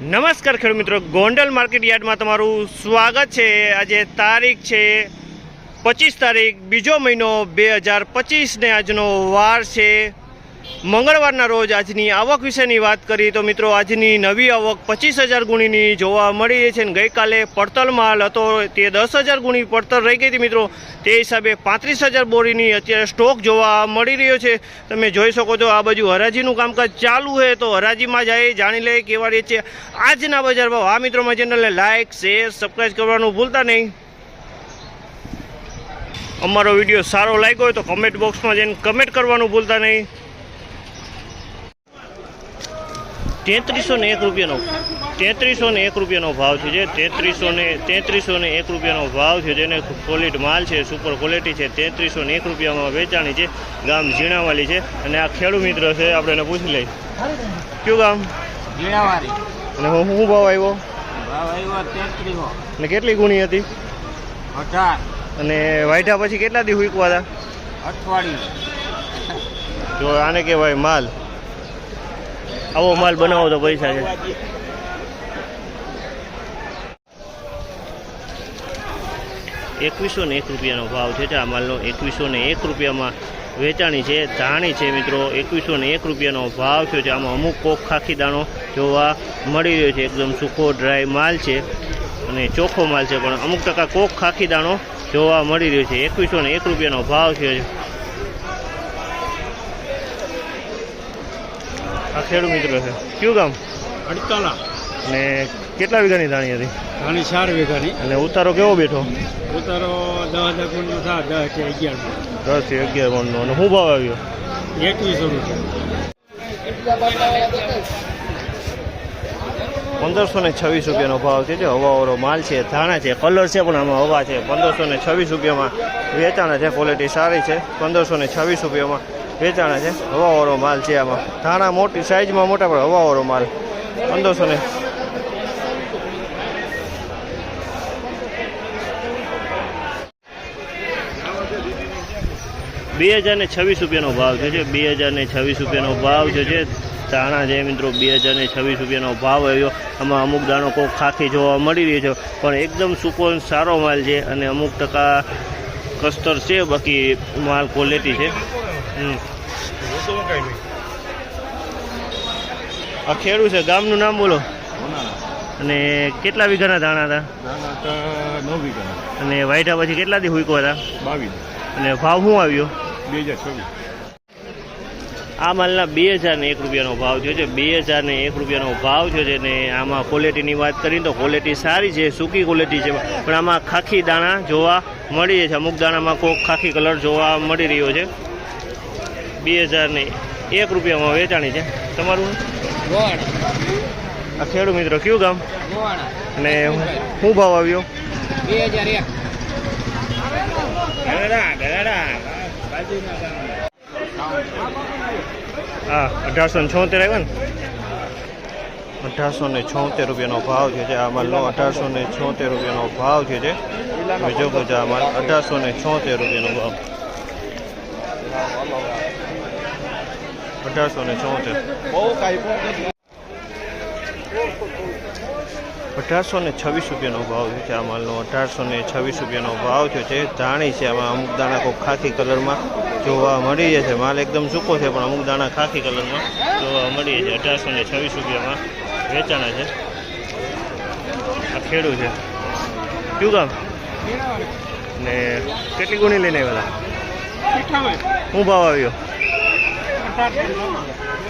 નમસ્કાર ખેડૂત મિત્રો. ગોંડલ માર્કેટ યાર્ડમાં તમારું સ્વાગત છે. આજે તારીખ છે પચીસ તારીખ, બીજો મહિનો બે હજાર પચીસને આજનો વાર છે. મંગળવારના રોજ આજની આવક વિશેની વાત કરીએ તો મિત્રો, આજની નવી આવક પચીસ હજાર ગુણીની જોવા મળી રહી છે અને ગઈકાલે પડતલ માલ હતો, તે દસ હજાર ગુણી પડતલ રહી ગઈ હતી મિત્રો. તે હિસાબે પાંત્રીસ હજાર બોરીની અત્યારે સ્ટોક જોવા મળી રહ્યો છે. તમે જોઈ શકો છો, આ બાજુ હરાજીનું કામકાજ ચાલુ છે, તો હરાજીમાં જાય જાણી લે કેવા રહે છે આજના બજાર ભાવ. આ મિત્રો, મારી ચેનલને લાઇક શેર સબસ્ક્રાઈબ કરવાનું ભૂલતા નહીં. અમારો વીડિયો સારો લાગ્યો હોય તો કમેન્ટ બોક્સમાં જઈને કમેન્ટ કરવાનું ભૂલતા નહીં. તેત્રીસો ને એક રૂપિયાનો તેત્રીસો ને એક રૂપિયાનો ભાવ છે જે તેત્રીસો ને તેત્રીસો ને એક રૂપિયાનો ભાવ છે જેને ક્વોલિટી માલ છે સુપર ક્વોલિટી છે તેત્રીસો ને એક રૂપિયામાં વેચાણી છે ગામ ઝીણાવાલી છે. અને આ ખેડૂત મિત્ર છે આપણે એને પૂછી લઈએ. કયું ગામ? ઝીણાવાલી. અને હું શું ભાવ આવ્યો ભાવ આવ્યો તેત્રીસો. અને કેટલી ગુણી હતી? અઢાર. અને વાઢ્યા પછી કેટલા દી હુકવા હતા અઠવાડિયું. જો આને કહેવાય માલ. આવો માલ બનાવો તો પૈસા છે. એકવીસો ને એક રૂપિયાનો ભાવ છે આ માલનો એકવીસો ને એક રૂપિયામાં વેચાણી છે, ધાણી છે મિત્રો. એકવીસો ને એક રૂપિયાનો ભાવ થયો છે આમાં અમુક કોક ખાખી દાણો જોવા મળી રહ્યો છે. એકદમ સૂકો ડ્રાય માલ છે અને ચોખ્ખો માલ છે, પણ અમુક ટકા કોક ખાખી દાણો જોવા મળી રહ્યો છે. એકવીસો ને એક રૂપિયાનો ભાવ છે. આ ખેડૂત મિત્ર છે. કયું ગામ? અડતાલા. અને કેટલા વીઘાની ધાણી હતી? ઘણી ચાર વીઘાની. અને ઉતારો કેવો બેઠો? ઉતારો દસ હજાર ગુણનો થાય દસથી અગિયાર દસથી અગિયાર મણનો અને શું ભાવ આવ્યો? એકવીસો રૂપિયા. પંદરસો ને છવ્વીસ રૂપિયાનો ભાવ છે. જે હવાવાળો માલ છે ધાણા છે કલર છે પણ આમાં હવા છે. પંદરસો ને છવ્વીસ રૂપિયામાં વેચાણ છે ક્વોલિટી સારી છે. પંદરસો ને છવ્વીસ રૂપિયામાં વેચાણા છે. હવાવાળો માલ છે આમાં. ધાણા મોટી સાઇઝમાં મોટા, પણ હવાવાળો માલ. પંદરસો ને? બે હજાર ને છવ્વીસ રૂપિયાનો ભાવ છે. બે હજાર ને છવ્વીસ રૂપિયાનો ભાવ છે. જે ધાણા છે મિત્રો, બે હજાર ને છવ્વીસ રૂપિયાનો ભાવ આવ્યો. આમાં અમુક દાણો કોક ખાખી જોવા મળી રહ્યો છે, પણ એકદમ સૂકો સારો માલ છે અને અમુક ટકા કસ્તર છે, બાકી માલ ક્વોલિટી છે. આ ખેડૂત છે ગામનું નામ બોલો. અને કેટલા વીઘાના ધાણા હતા? નવ વીઘા અને વાઈટા પછી કેટલા દી હુઈકો હતા? બાવીસ. અને ભાવ શું આવ્યો? બે હજાર આ માલના બે હજાર ને એક રૂપિયાનો ભાવ થયો છે. બે હજાર ને એક રૂપિયાનો ભાવ થયો છે ને આમાં ક્વોલિટીની વાત કરીએ તો ક્વોલિટી સારી છે સૂકી ક્વોલિટી છે. પણ આમાં ખાખી દાણા જોવા મળી છે. અમુક દાણામાં કોક ખાખી કલર જોવા મળી રહ્યો છે. બે હજાર ને એક રૂપિયામાં વેચાણી છે. તમારું? આ ખેડૂત મિત્રો કયું ગામ? અને શું ભાવ આવ્યો? બે હજાર એક. ગરડા ગરડા. હા અઢારસો ને છોતેર આવ્યો ને? અઢારસો ને છોતેર રૂપિયાનો ભાવ છે આ માલનો અઢારસો ને છોતેર રૂપિયાનો ભાવ છે જે બીજો આ માલ અઢારસો ને છોતેર રૂપિયાનો ભાવ. અઢારસો ને ચોતેર અઢારસો ને છવ્વીસ રૂપિયાનો ભાવ છે આ માલનો. અઢારસો ને છવ્વીસ રૂપિયાનો ભાવ થયો છે. ધાણી છે આમાં અમુક દાણા કોઈ ખાખી કલરમાં જોવા મળી જાય છે. માલ એકદમ સૂકો છે પણ અમુક દાણા ખાખી કલરમાં જોવા મળી છે. અઢારસો ને છવ્વીસ રૂપિયામાં વેચાણા છે. આ ખેડૂ છે. કયું ગામ? ને કેટલી ગુણી લઈને આવેલા શું ભાવ આવ્યો? tarde.